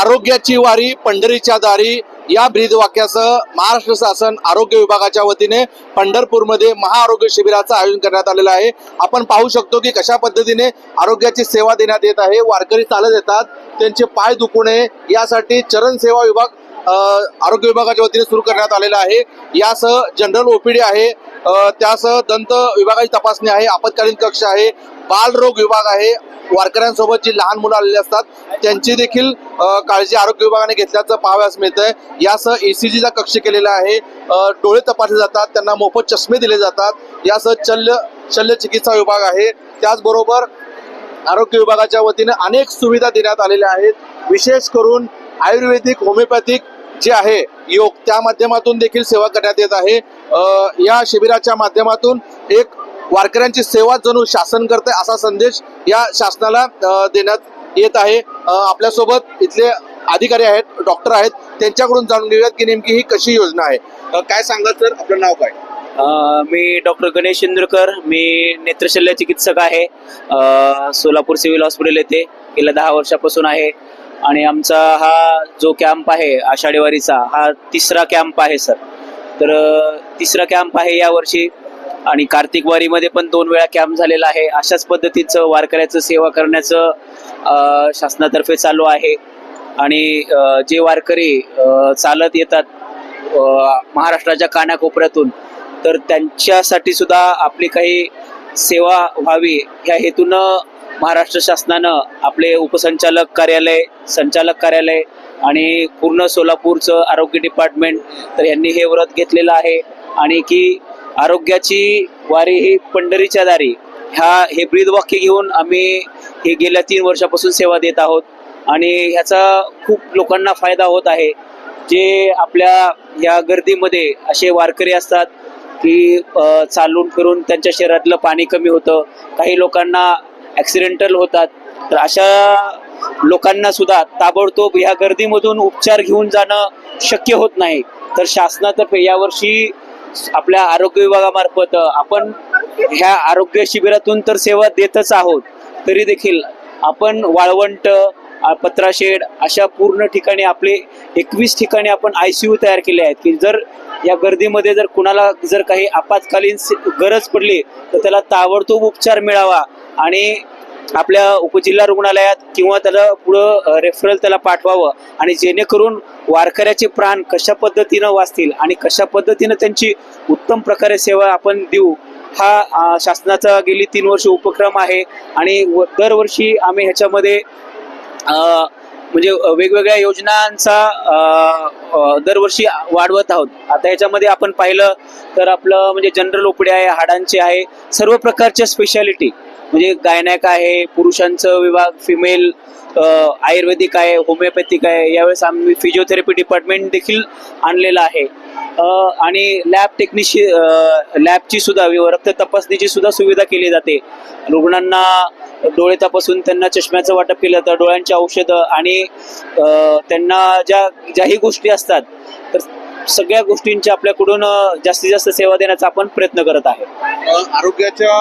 आरोग्याची वारी पंढरीच्या दारी या ब्रीद वाक्यासह महाराष्ट्र शासन आरोग्य विभागाच्या वतीने पंढरपूरमध्ये महाआरोग्य शिबिराचं आयोजन करण्यात आलेलं आहे. आपण पाहू शकतो की कशा पद्धतीने आरोग्याची सेवा देण्यात येत आहे. वारकरी चालत येतात. त्यांचे पाय दुखू नये. यासाठी चरण सेवा विभाग आरोग्य विभागाच्या वतीने सुरू करण्यात आलेला आहे. यासह जनरल ओपीडी आहे. त्यासह दंत विभागाची तपासणी आहे. आपत्कालीन कक्ष आहे. बालरोग विभाग आहे. वारकऱ्यांसोबत जी लहान मुलं आलेली असतात त्यांची देखील काळजी आरोग्य विभागाने घेतल्याचं पाहाव्यास मिळतंय. यासह एसीजीचा कक्ष केलेला आहे. डोळे तपासले जातात. त्यांना मोफत चष्मे दिले जातात. यासह शल्य शल्य चिकित्सा विभाग आहे. त्याचबरोबर आरोग्य विभागाच्या वतीने अनेक सुविधा देण्यात आलेल्या आहेत. विशेष करून आयुर्वेदिक होमिओपॅथिक जे आहे योग त्या माध्यमातून देखील सेवा करण्यात येत आहे. या शिबिराच्या माध्यमातून एक वारकऱ्यांची सेवा जणू शासन करते असा संदेश या शासनाला देण्यात येत आहे. आपल्यासोबत इथले अधिकारी आहेत डॉक्टर आहेत त्यांच्याकडून जाणून घेऊयात की नेमकी ही कशी योजना आहे. काय सांगा सर? आपलं नाव काय? मी डॉक्टर गणेश इंद्रकर मी नेत्रशल्य चिकित्सक आहे. सोलापूर सिव्हिल हॉस्पिटल येथे गेल्या दहा वर्षापासून आहे. आणि आमचा हा जो कॅम्प आहे आषाढीवारीचा हा तिसरा कॅम्प आहे सर तर तिसरा कॅम्प आहे यावर्षी आणि कार्तिक वारीमध्ये पण दोन वेळा कॅम्प झालेला आहे. अशाच पद्धतीचं वारकऱ्याचं सेवा करण्याचं शासनातर्फे चालू आहे. आणि जे वारकरी चालत येतात महाराष्ट्राच्या कानाकोपऱ्यातून तर त्यांच्यासाठी सुद्धा आपली काही सेवा व्हावी. ह्या हेतूनं महाराष्ट्र शासनानं आपले उपसंचालक कार्यालय संचालक कार्यालय आणि पूर्ण सोलापूरचं आरोग्य डिपार्टमेंट तर यांनी हे व्रत घेतलेलं आहे. आणि की आरोग्याची वारी ही पंढरीच्या दारी. ह्या हे ब्रीदवाक्य घेऊन आम्ही हे गेल्या तीन वर्षापासून सेवा देत आहोत. आणि ह्याचा खूप लोकांना फायदा होत आहे. जे आपल्या या गर्दीमध्ये असे वारकरी असतात की चालून फिरून त्यांच्या शरीरातलं पाणी कमी होतं. काही लोकांना ॲक्सिडेंटल होतात. तर अशा लोकांना सुद्धा ताबडतोब ह्या गर्दीमधून उपचार घेऊन जाणं शक्य होत नाही. तर शासनातर्फे यावर्षी आपल्या आरोग्य विभागामार्फत आपण ह्या आरोग्य शिबिरातून तर सेवा देतच आहोत. तरी देखील आपण वाळवंट पत्राशेड अशा पूर्ण ठिकाणी आपले एकवीस ठिकाणी आपण आय सी यू तयार केले आहेत की जर या गर्दीमध्ये जर कुणाला जर काही आपत्कालीन गरज पडली तर त्याला ताबडतोब उपचार मिळावा. आणि आपल्या उपजिल्हा रुग्णालयात किंवा त्याला पुढं रेफरल त्याला पाठवावं आणि जेणेकरून वारकऱ्याचे प्राण कशा पद्धतीनं वाचतील आणि कशा पद्धतीनं त्यांची उत्तम प्रकारे सेवा आपण देऊ हा शासनाचा गेली तीन वर्ष उपक्रम आहे. आणि व- दरवर्षी आम्ही ह्याच्यामध्ये म्हणजे वेगवेगळ्या योजनांचा दरवर्षी वाढवत आहोत. आता याच्यामध्ये आपण पाहिलं तर आपलं म्हणजे जनरल ओपडी आहे हाडांचे आहे सर्व प्रकारच्या स्पेशालिटी म्हणजे गायनॅक आहे पुरुषांचं विभाग फिमेल आयुर्वेदिक आहे होमिओपॅथिक आहे यावेळेस आम्ही फिजिओथेरपी डिपार्टमेंट देखील आणलेलं आहे. आणि लॅब टेक्निशि लॅबची सुद्धा वि- रक्त तपासणीची सुद्धा सुविधा केली जाते. रुग्णांना डोळे तपासून त्यांना चष्म्याचं वाटप केलं जातं डोळ्यांची औषधं आणि त्यांना ज्या ज्याही गोष्टी असतात तर सगळ्या गोष्टींची आपल्याकडून जास्तीत जास्त सेवा देण्याचा आपण प्रयत्न करत आहे. आरोग्याच्या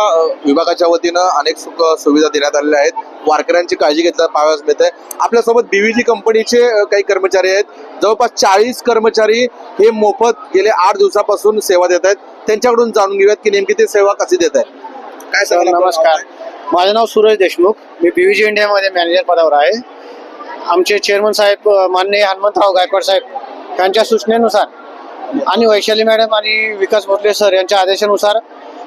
विभागाच्या वतीनं अनेक सुख सुविधा देण्यात आलेल्या आहेत. वारकऱ्यांची काळजी घेतल्या पाहाव्यास मिळते आपल्यासोबत बीव्हीजी कंपनीचे काही कर्मचारी आहेत. जवळपास चाळीस कर्मचारी हे मोफत गेले आठ दिवसापासून सेवा देत आहेत. त्यांच्याकडून जाणून घेऊयात की नेमकी ते सेवा कशी देत आहेत. काय सर नमस्कार. माझं नाव सूरज देशमुख. मी बीव्हीजी इंडियामध्ये मॅनेजर पदावर आहे. आमचे चेअरमन साहेब माननीय हनुमंतराव गायकवाड साहेब यांच्या सूचनेनुसार आणि वैशाली मॅडम आणि विकास भोसले सर यांच्या आदेशानुसार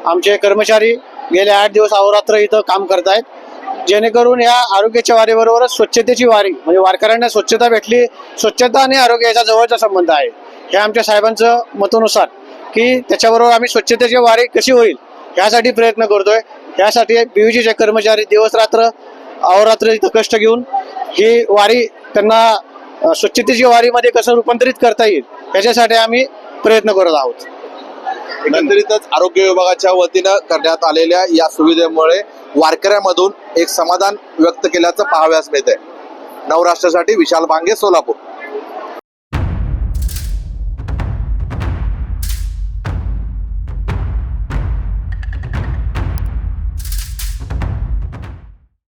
आमचे कर्मचारी गेले आठ दिवस अहोरात्र इथं काम करत आहेत जेणेकरून या आरोग्याच्या वारीबरोबरच स्वच्छतेची वारी म्हणजे वारकऱ्यांना स्वच्छता भेटली स्वच्छता आणि आरोग्य याचा जवळचा संबंध आहे. हे आमच्या साहेबांचं मतानुसार की त्याच्याबरोबर आम्ही स्वच्छतेची वारी कशी होईल यासाठी प्रयत्न करतोय. यासाठी बीव्हीजीचे कर्मचारी दिवस रात्र अहोरात्र इथं कष्ट घेऊन ही वारी त्यांना स्वच्छतेची वारीमध्ये कसं रूपांतरित करता येईल याच्यासाठी आम्ही प्रयत्न करत आहोत. एकंदरीतच आरोग्य विभागाच्या वतीनं करण्यात आलेल्या या सुविधेमुळे वारकऱ्यामधून एक समाधान व्यक्त केल्याचं पाहाव्यास मिळतंय. नवराष्ट्रासाठी विशाल बांगे सोलापूर.